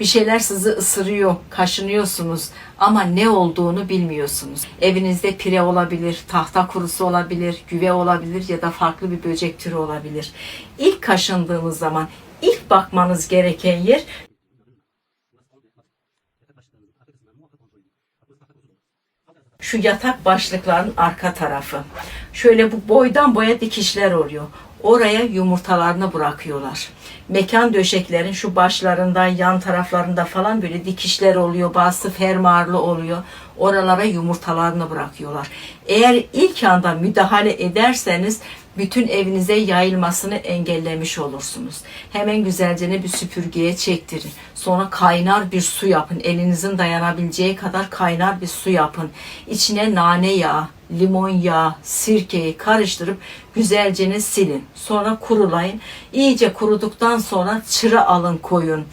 Bir şeyler sizi ısırıyor, kaşınıyorsunuz ama ne olduğunu bilmiyorsunuz. Evinizde pire olabilir, tahta kurusu olabilir, güve olabilir ya da farklı bir böcek türü olabilir. İlk kaşındığınız zaman ilk bakmanız gereken yer şu yatak başlıkların arka tarafı. Şöyle bu boydan boya dikişler oluyor. Oraya yumurtalarını bırakıyorlar. Mekan döşeklerin şu başlarında, yan taraflarında falan böyle dikişler oluyor. Bazısı fermuarlı oluyor. Oralara yumurtalarını bırakıyorlar. Eğer ilk anda müdahale ederseniz bütün evinize yayılmasını engellemiş olursunuz. Hemen güzelce bir süpürgeye çektirin. Sonra kaynar bir su yapın. Elinizin dayanabileceği kadar kaynar bir su yapın. İçine nane yağı, limon yağı, sirkeyi karıştırıp güzelce silin. Sonra kurulayın. İyice kuruduktan sonra çıra alın koyun.